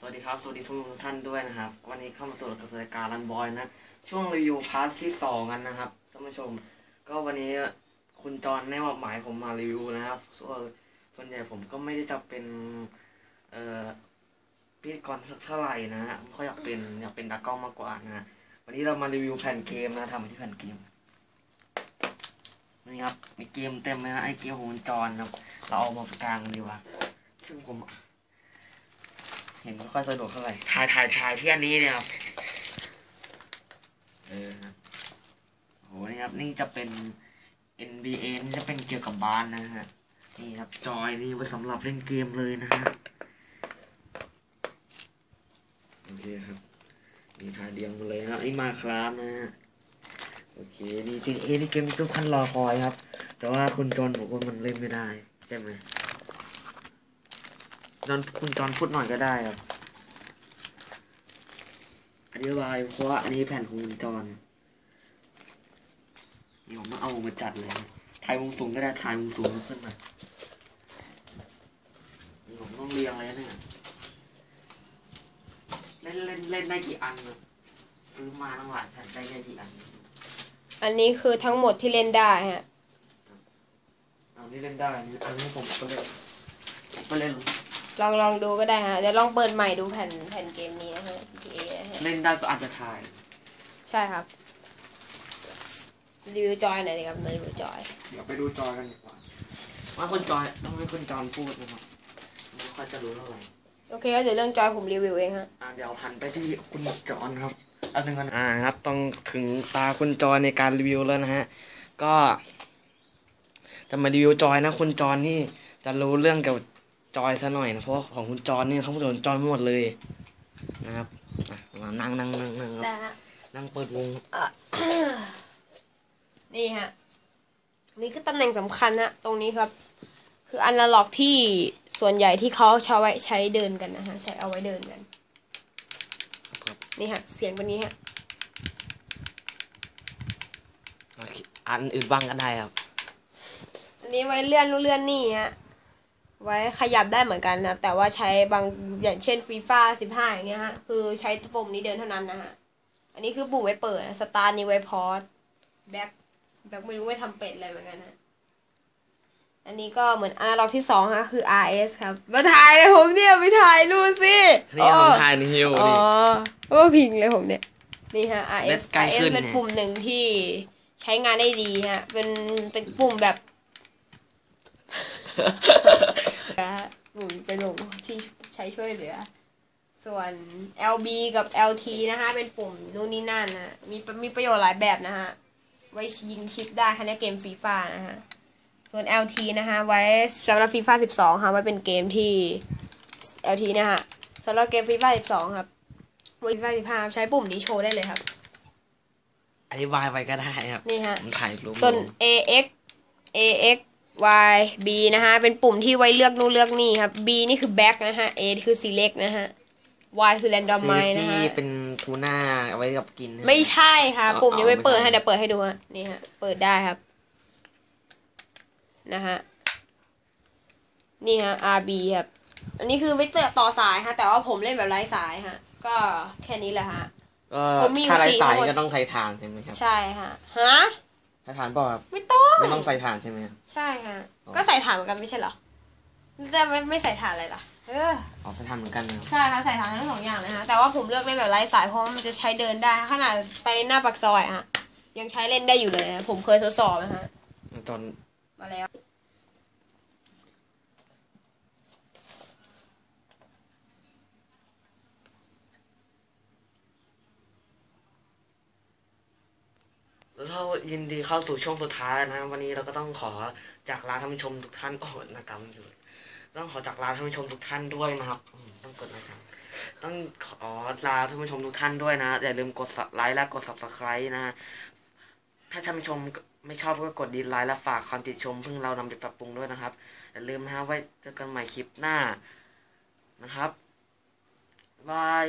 สวัสดีครับ สวัสดีทุกท่านด้วยนะครับ วันนี้เข้ามาตรวจกับรายการรันบอยนะ ช่วงรีวิวพาร์ทที่สองกันนะครับท่านผู้ชม ก็วันนี้คุณจรได้มอบหมายผมมารีวิวนะครับส่วนส่วนใหญ่ผมก็ไม่ได้จะเป็น เอ่อพิธีกรเท่าไหร่นะฮะเขาอยากเป็นอยากเป็นตากล้องมากกว่านะ วันนี้เรามารีวิวแผ่นเกมนะทำที่แผ่นเกมนี่ครับมีเกมเต็มเลยนะไอเกมของคุณจรนะครับเราเอามากลางกันดีกว่าซึ่งผม ห็นไม่ค่อยสะดวกเท่าไหร่ถ่ายถ่ายถ่ายที่อันนี้เนี่ยครับเออครับโหนี่ครับนี่จะเป็น NBA นี่จะเป็นเกี่ยวกับบานนะฮะนี่ครับจอยนี่ไว้สำหรับเล่นเกมเลยนะฮะโอเคครับนี่ถ่ายเดียงมาเลยนะครับนี่มาครับนะฮะโอเคนี่จริงเอนี่เกมที่ทุกคนรอคอยครับ แต่ว่าคุณจนบอกว่ามันเล่นไม่ได้ใช่ไหม จอนคุณจอนพูดหน่อยก็ได้ครับอธิบายเพราะว่าอันนี้แผ่นของคุณจอนนี่ผมต้องเอามาจัดเลยนะถ่ายมุมสูงก็ได้ถ่ายมุมสูงขึ้นมานี่ผมต้องเรียงเลยนะเนี่ยเล่นเล่นเล่นได้กี่อันเนี่ยซื้อมาตั้งหลายแผ่นได้ได้กี่อันอันนี้คือทั้งหมดที่เล่นได้ฮะอันนี้เล่นได้อันนี้อันนี้ผมก็เล่นก็เล่น ลองลองดูก็ได้ฮะเดี๋ยวลองเปิดใหม่ดูแผ่นแผ่นเกมนี้นะฮะ GTA นะฮะเล่นได้ก็อาจจะถ่าย ใช่ครับรีวิวจอยหน่อยสิครับรีวิวจอยเดี๋ยวไปดูจอยกันดีกว่าว่าคุณจอยต้องให้คุณจอนพูดนะครับไม่ค่อยจะรู้เท่าไหร่โอเคก็เดี๋ยวเรื่องจอยผมรีวิวเองฮะอ่าเดี๋ยวหันไปที่คุณจอนครับอันนึงก่อนอ่าครับ ต้องถึงตาคุณจอยในการรีวิวแล้วนะฮะ ก็จะมารีวิวจอยนะคุณจอนนี่จะรู้เรื่องเกี่ยวกับ จอยซะหน่อยนะเพราะว่าของคุณจอนนี่เขาสนจอยไม่หมดเลยนะครับอะมานั่งนั่งนั่งนั่งครับได้ฮะนั่งเปิดวงนี่ฮะนี่คือตำแหน่งสำคัญฮะตรงนี้ครับ คืออันล็อกที่ส่วนใหญ่ที่เขาใช้ไว้ใช้เดินกันนะฮะใช้เอาไว้เดินกันครับนี่ฮะเสียงเป็นนี้ฮะโอเคอันอื่นบ้างก็ได้ครับ อันนี้ไว้เลื่อนนู่นเลื่อนนี่ฮะ ไว้ขยับได้เหมือนกันนะแต่ว่าใช้บางอย่างเช่นฟีฟ่าสิบห้าอย่างเงี้ยฮะคือใช้ปุ่มนี้เดินเท่านั้นนะฮะอันนี้คือปุ่มไว้เปิดสตาร์นี่ไว้พอสแบ็คแบ็คไม่รู้ไว้ทำเป็ดอะไรเหมือนกันฮะอันนี้ก็เหมือนอนาล็อกที่สองฮะคือ RS ครับ มาถ่ายเลยผมเนี่ยไปถ่ายรูปสินี่ผมถ่ายนี่ฮิวอ๋อนี่ว่าพิงเลยผมเนี่ยนี่ฮะ RS Let's ใกล้ RS ขึ้นเป็นเนี่ยปุ่มหนึ่งที่ใช้งานได้ดีฮะ เป็นเป็นปุ่มแบบ นะฮะปุ่มเป็นปุ่มที่ใช้ช่วยเหลือ ส่วน LB กับ LT นะฮะเป็นปุ่มนู่นนี่นั่นนะฮะมีมีประโยชน์หลายแบบนะฮะ ไว้ยิงชิปได้ค่ะในเกมฟีฟ่านะฮะ ส่วน LT นะฮะไว้สำหรับฟีฟ่า12 ค่ะไว้เป็นเกมที่ LT นะฮะสำหรับเกมฟีฟ่า12 ครับฟีฟ่า15 ใช้ปุ่มนี้โชว์ได้เลยครับ อธิบายไปก็ได้ครับ นี่ฮะ ผมถ่ายรูปส่วนลง AX AX Y B นะฮะ เป็นปุ่มที่ไว้เลือกนู่นเลือกนี่ครับ B นี่คือ back นะฮะ A คือ select นะฮะ Y คือ randomize นะที่ฮะเป็นทูน่าเอาไว้กับกินนะไม่ใช่ค่ะเอาปุ่มนี้ไว้เอาไม่เปิดใช่ให้เดี๋ยวเปิดให้ดูฮะ นี่ฮะ เปิดได้ครับ นะฮะ นี่ฮะ RB ครับ อันนี้คือไว้เจอต่อสายฮะ แต่ว่าผมเล่นแบบไร้สายฮะ ก็แค่นี้แหละฮะก็ผมมีอยู่ถ้าไรสี่สายทั้งหมดก็ต้องใส่ถ่านใช่ไหมครับ ใช่ฮะ ฮะ ใส่ถ่านเปล่าครับไม่ต้องไม่ต้องใส่ถ่านใช่ไหมครับใช่ฮะอ๋อก็ใส่ถ่านเหมือนกันไม่ใช่เหรอแต่ไม่ไม่ใส่ถ่านอะไรล่ะเอออ๋อใส่ถ่านเหมือนกันนะครับใช่ค่ะใส่ถ่านทั้งสองอย่างเลยฮะแต่ว่าผมเลือกเล่นแบบไร้สายเพราะว่ามันจะใช้เดินได้ขนาดไปหน้าปากซอยอะฮะยังใช้เล่นได้อยู่เลยฮะผมเคยทดสอบนะฮะตอนมาแล้ว เรายินดีเข้าสู่ช่วงสุดท้ายนะวันนี้เราก็ต้องขอจากลาท่านผู้ชมทุกท่านโอ้นะครับอยู่ต้องขอจากลาท่านผู้ชมทุกท่านด้วยนะครับต้องกดนะครับต้องขอลาท่านผู้ชมทุกท่านด้วยนะอย่าลืมกดไลค์และกด subscribe นะถ้าท่านผู้ชมไม่ชอบก็กดดีไลค์และฝากคำติดชมเพิ่งเรานำไปปรับปรุงด้วยนะครับอย่าลืมนะฮะไว้เจอกันใหม่คลิปหน้านะครับบาย